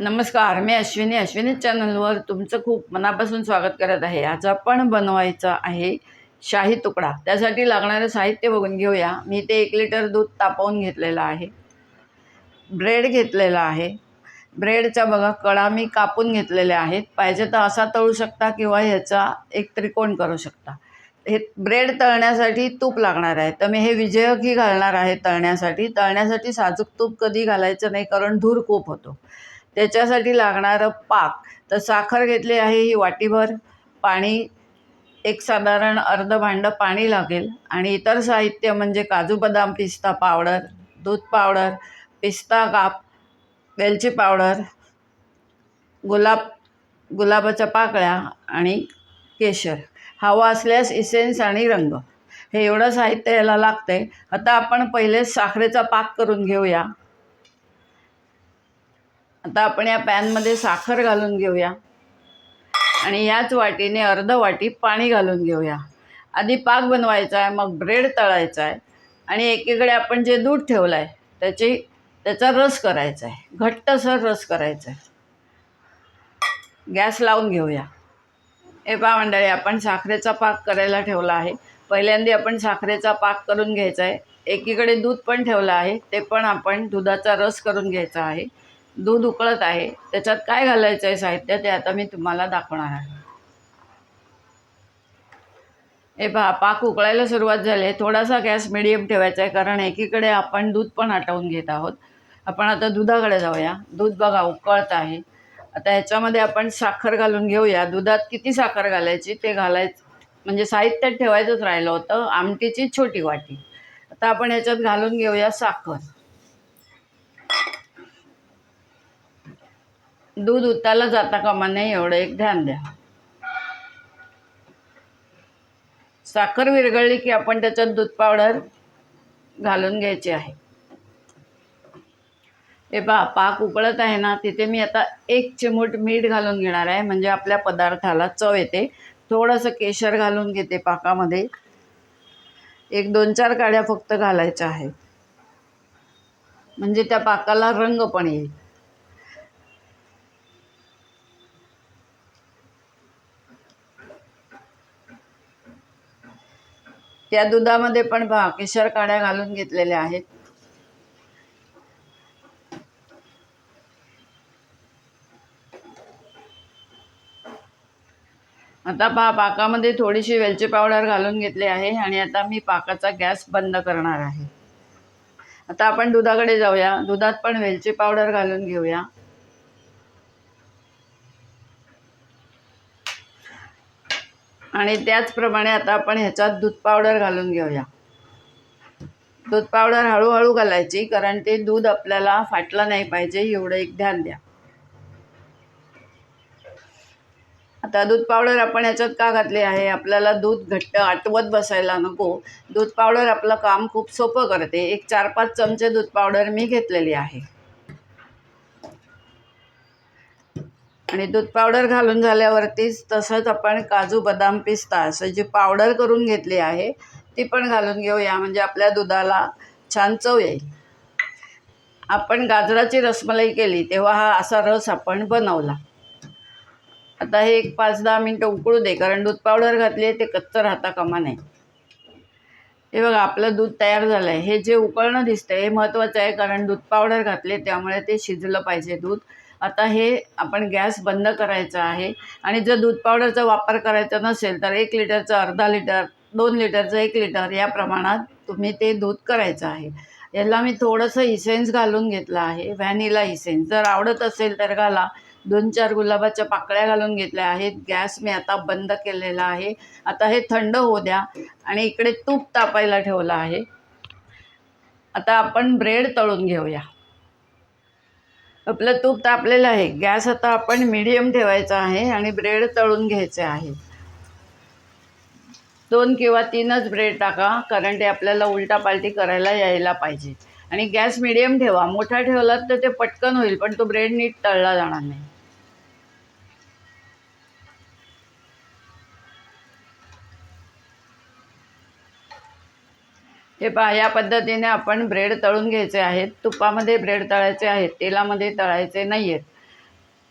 नमस्कार मी अश्विनी. अश्विनी चॅनलवर तुमचं खूप मनापासून स्वागत करत आहे. आज आपण बनवायचा आहे शाही तुकडा. त्यासाठी लागणारं साहित्य बघून घेऊया. मी ते एक लिटर दूध तापवून घेतलेलं आहे. ब्रेड घेतलेला आहे. ब्रेडच्या बघा कडा मी कापून घेतलेल्या आहेत. पाहिजे तर असा तळू शकता किंवा ह्याचा एक त्रिकोण करू शकता. हे ब्रेड तळण्यासाठी तूप लागणार आहे. तर मी हे विजयकी घालणार आहे तळण्यासाठी. तळण्यासाठी साजूक तूप कधी घालायचं नाही कारण धूर खूप होतो. त्याच्यासाठी लागणारं पाक. तर साखर घेतली आहे ही वाटीभर. पाणी एक साधारण अर्ध भांडं पाणी लागेल. आणि इतर साहित्य म्हणजे काजू बदाम पिस्ता पावडर दूध पावडर पिस्ता काप वेलची पावडर गुलाब गुलाबाच्या पाकळ्या आणि केशर. हवा असल्यास इसेन्स आणि रंग. हे एवढं साहित्य याला लागतं आहे आता आपण पहिले साखरेचा पाक करून घेऊया. आता आपण या पॅनमध्ये साखर घालून घेऊया. आणि याच वाटीने अर्ध वाटी पाणी घालून घेऊया. आधी पाक बनवायचा आहे मग ब्रेड तळायचा आहे आणि एकीकडे आपण जे दूध ठेवलं आहे त्याची त्याचा रस करायचा आहे घट्टसर रस करायचा आहे गॅस लावून घेऊया. हे पा मंडळी आपण साखरेचा पाक करायला ठेवला आहे. पहिल्यांदा आपण साखरेचा पाक करून घ्यायचा आहे एकीकडे दूध पण ठेवलं आहे ते पण आपण दुधाचा रस करून घ्यायचा आहे. दूध उकळत आहे. त्याच्यात काय घालायचं आहे साहित्य ते आता मी तुम्हाला दाखवणार आहे. हे पहा पाक उकळायला सुरुवात झाली आहे. थोडासा गॅस मिडियम ठेवायचा आहे कारण एकीकडे आपण दूध पण आटवून घेत आहोत. आपण आता दुधाकडे जाऊया. दूध बघा उकळत आहे. आता ह्याच्यामध्ये आपण साखर घालून घेऊया. दुधात किती साखर घालायची ते घालायचं म्हणजे साहित्यात ठेवायचंच राहिलं होतं. आमटीची छोटी वाटी. आता आपण ह्याच्यात घालून घेऊया साखर. दूध उताला जाता कामा नये एवढं एक ध्यान द्या. साखर विरघळली की आपण त्याच्यात दूध पावडर घालून घ्यायची आहे. हे पहा पाक उकळत आहे ना तिथे मी आता एक चिमूट मीठ घालून घेणार आहे म्हणजे आपल्या पदार्थाला चव येते. थोडंसं केशर घालून घेते पाकामध्ये. एक दोन चार काड्या फक्त घालायच्या आहेत. म्हणजे त्या पाकाला रंग पण येईल. त्या दुधामध्ये पण पहा केशर काड्या घालून घेतलेल्या आहेत. आता पहा पाकामध्ये थोडीशी वेलची पावडर घालून घेतली आहे आणि आता मी पाकाचा गॅस बंद करणार आहे. आता आपण दुधाकडे जाऊया. दुधात पण वेलची पावडर घालून घेऊया. आणि त्याचप्रमाणे आता आपण ह्याच्यात दूध पावडर घालून घेऊया. दूध पावडर हळूहळू घालायची कारण ते दूध आपल्याला फाटलं नाही पाहिजे एवढं एक ध्यान द्या. आता दूध पावडर आपण ह्याच्यात का घातली आहे? आपल्याला दूध घट्ट आटवत बसायला नको. दूध पावडर आपलं काम खूप सोपं करते. एक चार पाच चमचे दूध पावडर मी घेतलेली आहे. आणि दूध पावडर घालून झाल्यावरतीच तसंच आपण काजू बदाम पिस्ता असं जी पावडर करून घेतली आहे ती पण घालून घेऊया. म्हणजे आपल्या दुधाला छान चव येईल. आपण गाजराची रसमलाई केली तेव्हा हा असा रस आपण बनवला. आता हे एक पाच दहा मिनटं उकळू दे कारण दूध पावडर घातली आहे ते कच्चं राहता कामा नाही हे बघा आपलं दूध तयार झालं आहे हे जे उकळणं दिसतं हे महत्त्वाचं आहे कारण दूध पावडर घातले त्यामुळे ते शिजलं पाहिजे दूध. आता हे आपण गॅस बंद करायचा आहे. आणि जर दूध पावडरचा वापर करायचा नसेल तर एक लिटरचं अर्धा लिटर दोन लिटरचं एक लिटर या प्रमाणात तुम्ही ते दूध करायचं आहे. याला मी थोडंसं इसेन्स घालून घेतलं आहे व्हॅनिला इसेन्स जर आवडत असेल तर घाला. दोन चार गुलाबाच्या पाकळ्या घालून घेतल्या आहेत. गॅस मी आता बंद केलेला आहे. आता हे थंड होऊ द्या. आणि इकडे तूप तापायला ठेवलं आहे. आता आपण ब्रेड तळून घेऊया. आपलं तूप तापलेलं आहे. गॅस आता आपण मीडियम ठेवायचा आहे आणि ब्रेड तळून घ्यायचे आहे. दोन किंवा तीनच ब्रेड टाका कारण ते आपल्याला उलटा पालटी करायला यायला पाहिजे. आणि गॅस मिडियम ठेवा. मोठा ठेवलात तर ते पटकन होईल पण तो ब्रेड नीट तळला जाणार नाही. हे पहा या पद्धतीने आपण ब्रेड तळून घ्यायचे आहेत. तुपामध्ये ब्रेड तळायचे आहेत. तेलामध्ये तळायचे नाही आहेत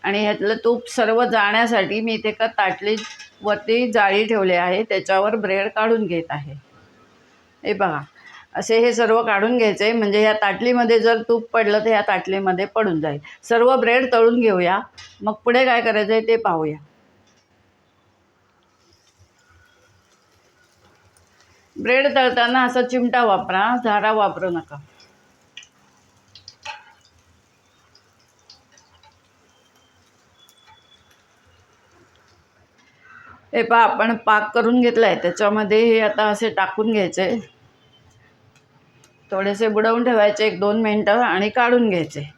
आणि ह्यातलं तूप सर्व जाण्यासाठी मी इथे एका ताटलीवरती जाळी ठेवली आहे. त्याच्यावर ब्रेड काढून घेत आहे. हे बघा असे हे सर्व काढून घ्यायचे. म्हणजे ह्या ताटलीमध्ये जर तूप पडलं तर ह्या ताटलीमध्ये पडून जाईल. सर्व ब्रेड तळून घेऊया. मग पुढे काय करायचं आहे ते पाहूया. ब्रेड तळताना असा चिमटा वापरा झारा वापरू नका. हे पहा आपण पाक करून घेतला आहे त्याच्यामध्ये हे आता असे टाकून घ्यायचे. थोडेसे बुडवून ठेवायचे एक दोन मिनटं आणि काढून घ्यायचे.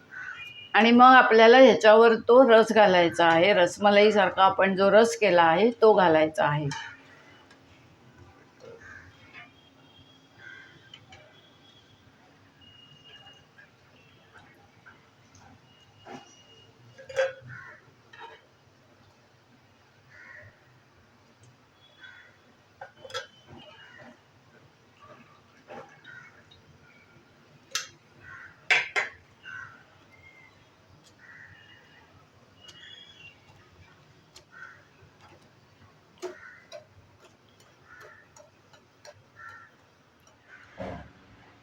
आणि मग आपल्याला ह्याच्यावर तो रस घालायचा आहे. रसमलाईसारखा आपण जो रस केला आहे तो घालायचा आहे.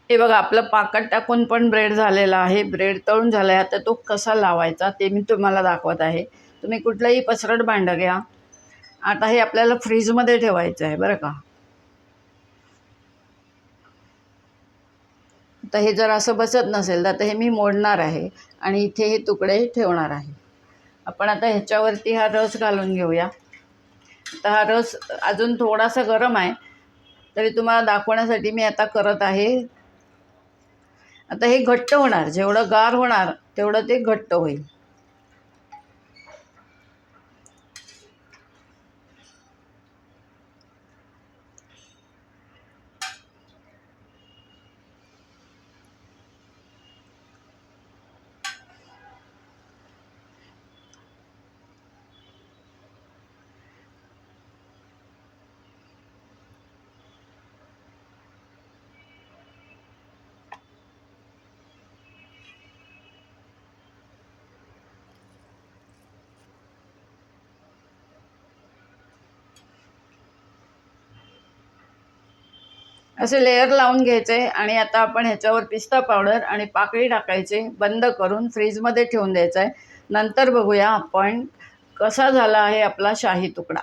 हे बघा आपलं पाकट टाकून पण ब्रेड झालेला आहे. ब्रेड तळून झाला आहे आता तो कसा लावायचा ते मी तुम्हाला दाखवत आहे. तुम्ही कुठलंही पसरट भांडं घ्या. आता हे आपल्याला फ्रीजमध्ये ठेवायचं आहे बरं का? तर हे जर असं बसत नसेल तर आता हे मी मोडणार आहे आणि इथे हे तुकडे ठेवणार आहे. आपण आता ह्याच्यावरती हा रस घालून घेऊया. तर हा रस अजून थोडासा गरम आहे तरी तुम्हाला दाखवण्यासाठी मी आता करत आहे. आता हे घट्ट होणार जेवढं गार होणार तेवढं ते घट्ट होईल. असे लेअर लावून घ्यायचे आणि आता आपण ह्याच्यावर पिस्ता पावडर आणि पाकळी टाकायचे बंद करून फ्रीजमध्ये ठेवून द्यायचं आहे नंतर बघूया आपण कसा झाला आहे आपला शाही तुकडा.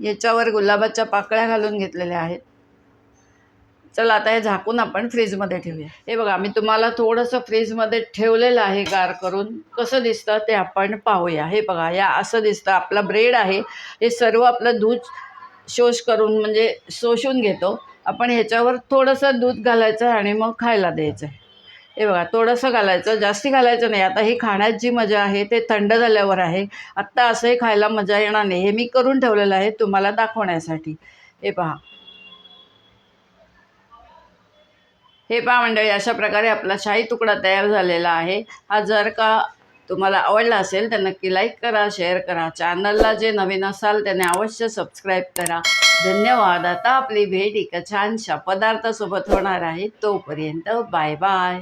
याच्यावर गुलाबाच्या पाकळ्या घालून घेतलेल्या आहेत. चला आता हे झाकून आपण फ्रीजमध्ये ठेवूया. हे बघा मी तुम्हाला थोडंसं फ्रीजमध्ये ठेवलेलं आहे गार करून. कसं दिसतं ते आपण पाहूया. हे बघा या असं दिसतं. आपला ब्रेड आहे हे सर्व आपलं दूध शोष करून म्हणजे शोषून घेतो. आपण ह्याच्यावर थोडंसं दूध घालायचं आणि मग खायला द्यायचं आहे. हे बघा थोडंसं घालायचं जास्ती घालायचं नाही. आता ही खाण्यात जी मजा आहे ते थंड झाल्यावर आहे. आत्ता असंही खायला मजा येणार नाही. हे मी करून ठेवलेलं आहे तुम्हाला दाखवण्यासाठी. हे पहा. हे पहा मंडळी अशा प्रकारे आपला शाही तुकडा तयार झालेला आहे. हा जर का तुम्हाला आवडला असेल तर नक्की लाईक करा शेअर करा. चॅनलला जे नवीन असाल त्याने अवश्य सबस्क्राईब करा. धन्यवाद. आता आपली भेट एका छानशा पदार्थासोबत होणार आहे. तोपर्यंत बाय बाय